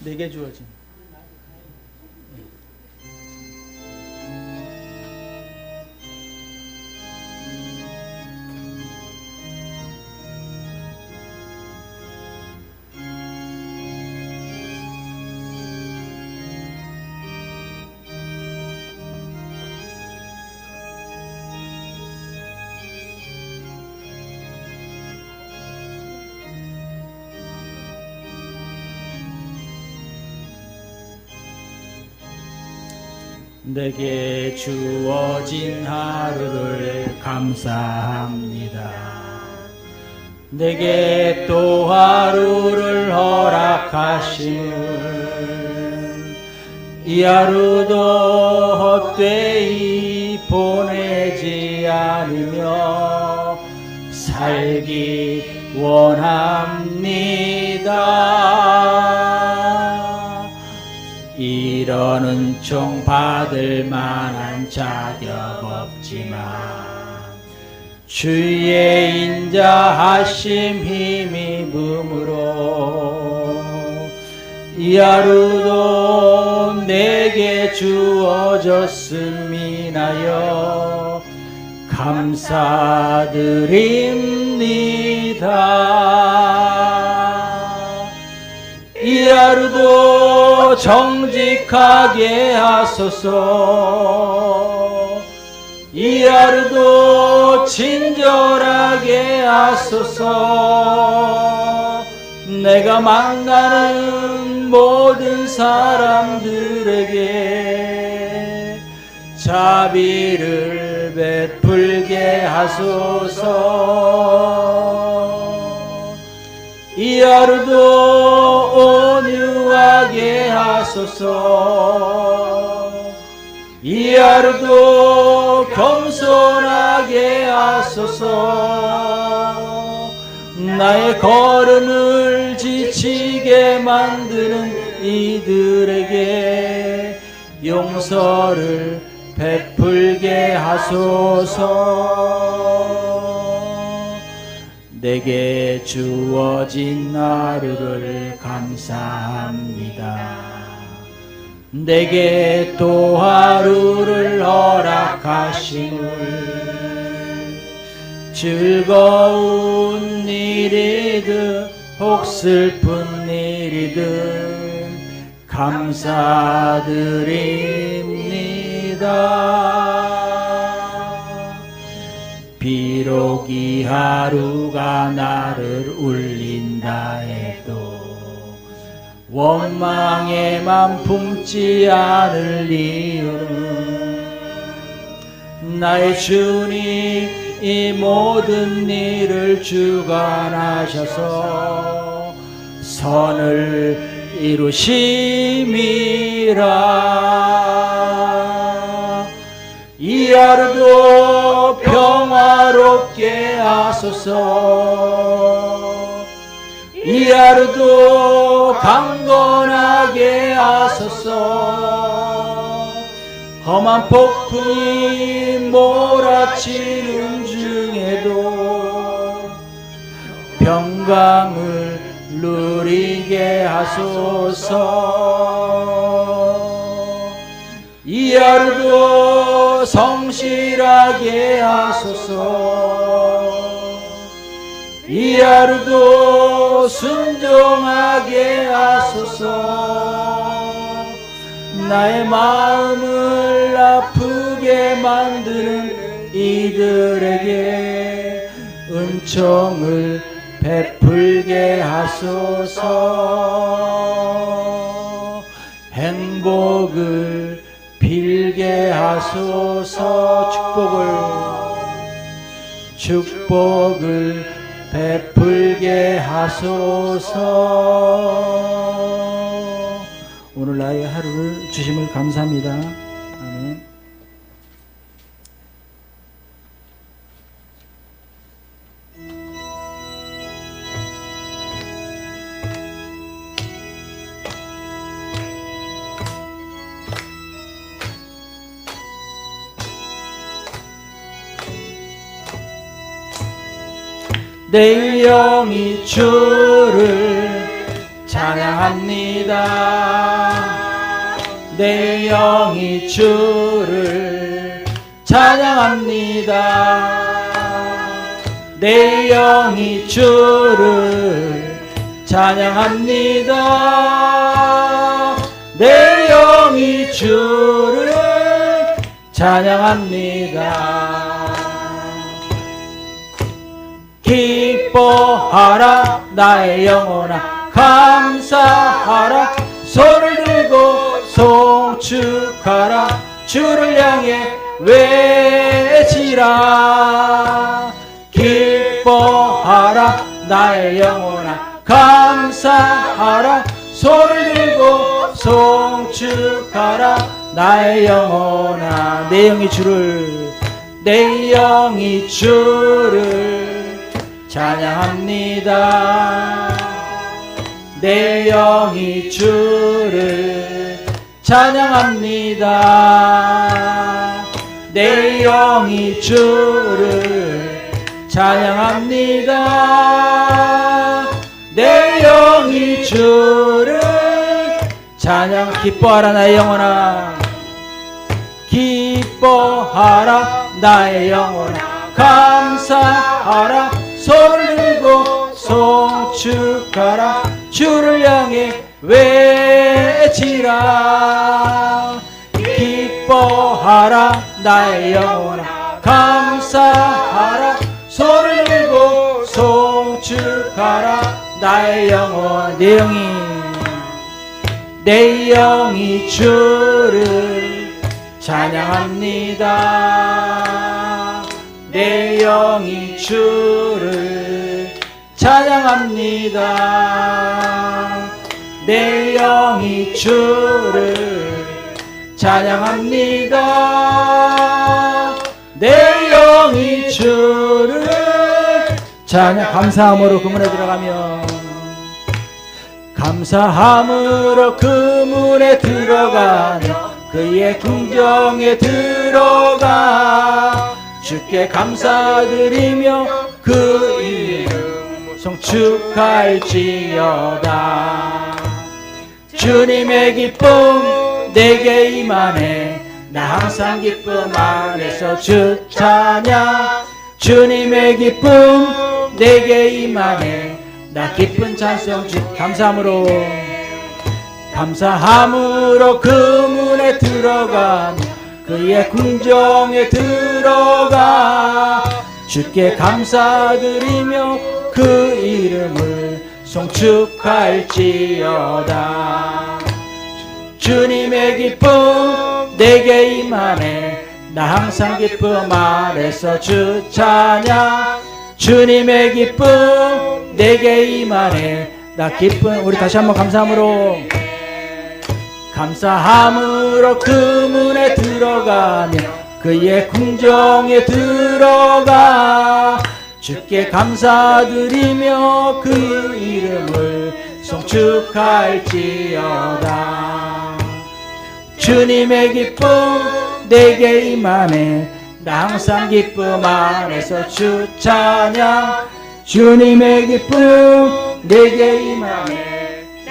내게 주어진 내게 주어진 하루를 감사합니다. 내게 또 하루를 허락하심을 이 하루도 헛되이 보내지 않으며 살기 원합니다. 이런 은총 받을 만한 자격 없지만 주의 인자하심 힘입음으로 이 하루도 내게 주어졌음이나여 감사드립니다. 이 하루도 정직하게 하소서. 이 하루도 친절하게 하소서. 내가 만나는 모든 사람들에게 자비를 베풀게 하소서. 이 하루도 하소서. 이 하루도 겸손하게 하소서. 나의 걸음을 지치게 만드는 이들에게 용서를 베풀게 하소서. 내게 주어진 하루를 감사합니다. 내게 또 하루를 허락하심을 즐거운 일이든 혹 슬픈 일이든 감사드립니다. 비록 이 하루가 나를 울린다 해도 원망에만 품지 않을 이유는 나의 주님 이 모든 일을 주관하셔서 선을 이루심이라. 이 하루도 평화롭게 하소서 이 하루도 강건하게 하소서. 험한 폭풍이 몰아치는 중에도 평강을 누리게 하소서. 이 하루도 성실하게 하소서 이 하루도 순종하게 하소서. 나의 마음을 아프게 만드는 이들에게 은총을 베풀게 하소서. 행복을 빌게 하소서. 축복을 축복을 베풀게 하소서 오늘 나의 하루를 주심을 감사합니다. 내 영이 주를 찬양합니다. 내 영이 주를 찬양합니다. 내 영이 주를 찬양합니다. 내 영이 주를 찬양합니다. 기뻐하라 나의 영혼아. 감사하라. 손을 들고 송축하라. 주를 향해 외치라. 기뻐하라 나의 영혼아. 감사하라. 손을 들고 송축하라. 나의 영혼아. 내 영이 주를 내 영이 주를 찬양합니다. 내 영이 주를 찬양합니다. 내 영이 주를 찬양합니다. 내 영이 주를 찬양 기뻐하라 나의 영혼아 기뻐하라 나의 영혼아 감사하라 손을 들고 송축하라. 주를 향해 외치라. 기뻐하라. 나의 영혼아 감사하라. 손을 들고 송축하라. 나의 영혼 내 영이. 내 영이 주를 찬양합니다. 내 영이 주를 찬양합니다. 내 영이 주를 찬양합니다. 내 영이 주를 찬양 감사함으로 그문에 들어가면 감사함으로 그 문에 들어가며 그의 궁정에 들어가 주께 감사드리며 그 이름 송축할지어다. 주님의 기쁨 내게 임하네. 나 항상 기쁨 안에서 주 찬양 주님의 기쁨 내게 임하네. 나 기쁜 찬송 주 감사함으로. 감사함으로 그 문에 들어가 그의 궁정에 들어가 주께 감사드리며 그 이름을 송축할지어다. 주님의 기쁨 내게 임하네. 나 항상 기쁨 안에서 주 찬양 주님의 기쁨 내게 임하네. 나 기쁨 우리 다시 한번 감사함으로 감사함으로 그 문에 들어가며 그의 궁정에 들어가 주께 감사드리며 그 이름을 송축할지어다. 주님의 기쁨 내게 임하네. 나 항상 기쁨 안에서 주 찬양 주님의 기쁨 내게 임하네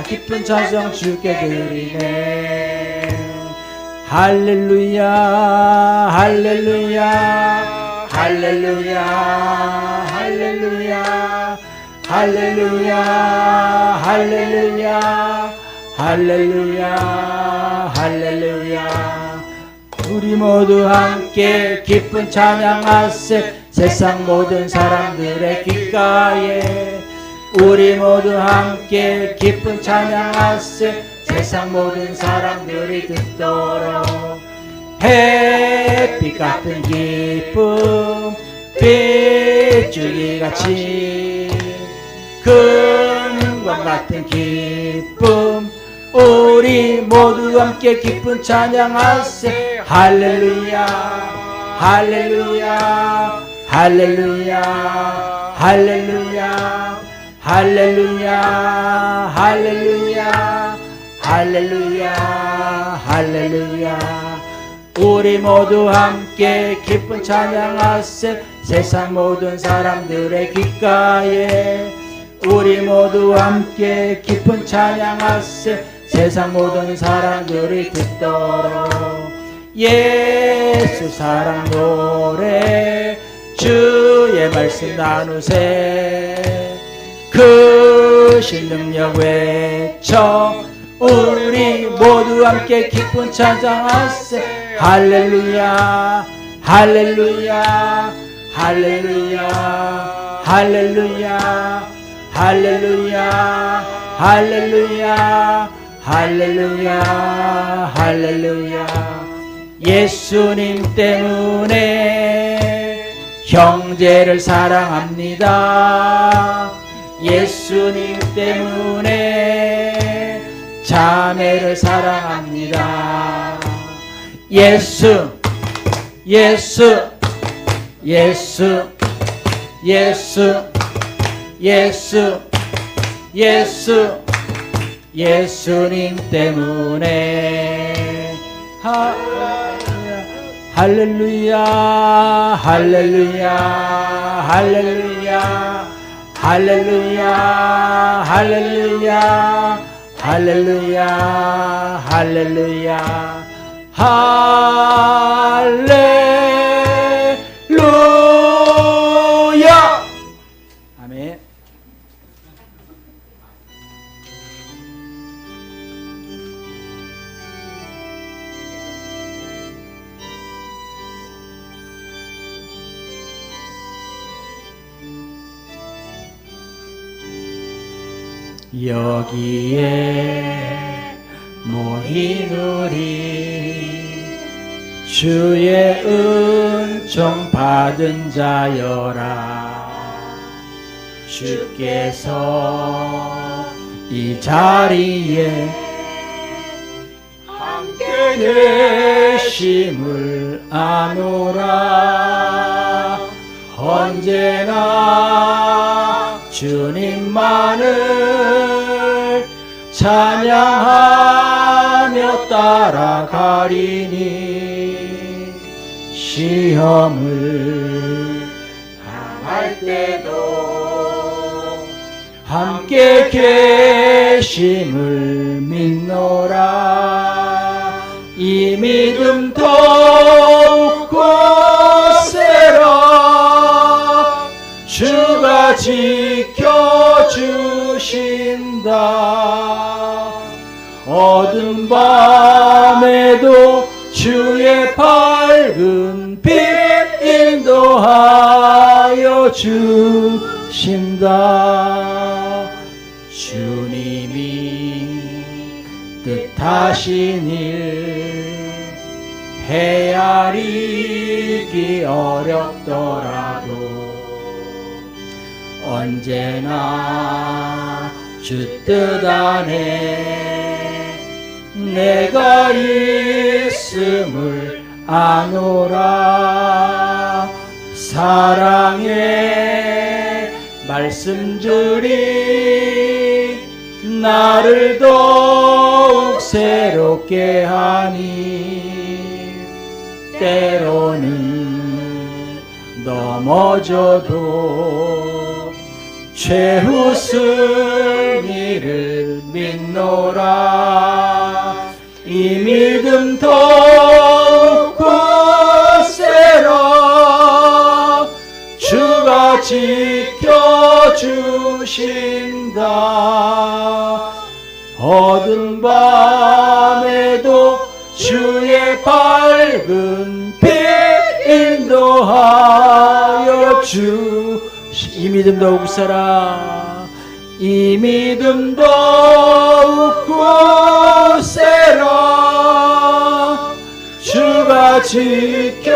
나 기쁜 찬송 주께 드리네 할렐루야 할렐루야 할렐루야 할렐루야 할렐루야 할렐루야 할렐루야 할렐루야. 우리 모두 함께 기쁜 찬양하세. 세상 모든 사람들의 귓가에 우리 모두 함께 기쁜 찬양하세. 세상 모든 사람들이 듣도록. 햇빛 같은 기쁨 빗줄기같이. 금광 같은 기쁨 우리 모두 함께 기쁜 찬양하세. 할렐루야 할렐루야 할렐루야 할렐루야 할렐루야 할렐루야 할렐루야 할렐루야. 우리 모두 함께 기쁜 찬양하세. 세상 모든 사람들의 귓가에 우리 모두 함께 깊은 찬양하세. 세상 모든 사람들이 듣도록 예수 사랑 노래 주의 말씀 나누세 크신 능력 외쳐 우리 모두 함께 기쁜 찬양하세. 할렐루야 할렐루야 할렐루야 할렐루야 할렐루야 할렐루야 할렐루야 할렐루야. 예수님 때문에 형제를 사랑합니다 예수님 때문에 자매를 사랑합니다. 예수 예수 예수 예수 예수 예수 예수님 때문에. 하, 할렐루야 할렐루야 할렐루야 할렐루야 할렐루야 할렐루야 할렐루야. 할렐루야. 아멘 여기에 모인 우리. 주의 은총 받은 자여라. 주께서 이 자리에 함께 계심을 아노라. 언제나 주님만을 찬양하며 따라가리니 시험을 당할 때도 함께 계심을 믿노라. 이 믿음 더 밤에도 주의 밝은 빛 인도하여 주신다. 주님이 뜻하신 일 헤아리기 어렵더라도 언제나 주뜻 안에 내가 있음을 아노라. 사랑의 말씀들이 나를 더욱 새롭게 하니 때로는 넘어져도 최후 승리를 믿노라. 이 믿음 더욱 굳세라 주가 지켜주신다. 어두운 밤에도 주의 밝은 빛 인도하여 주 이 믿음 더욱 세라 이 믿음 더욱 지켜주신다.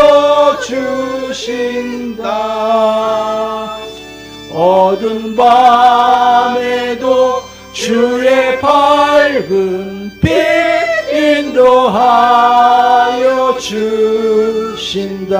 어두운 밤에도 주의 밝은 빛 인도하여 주신다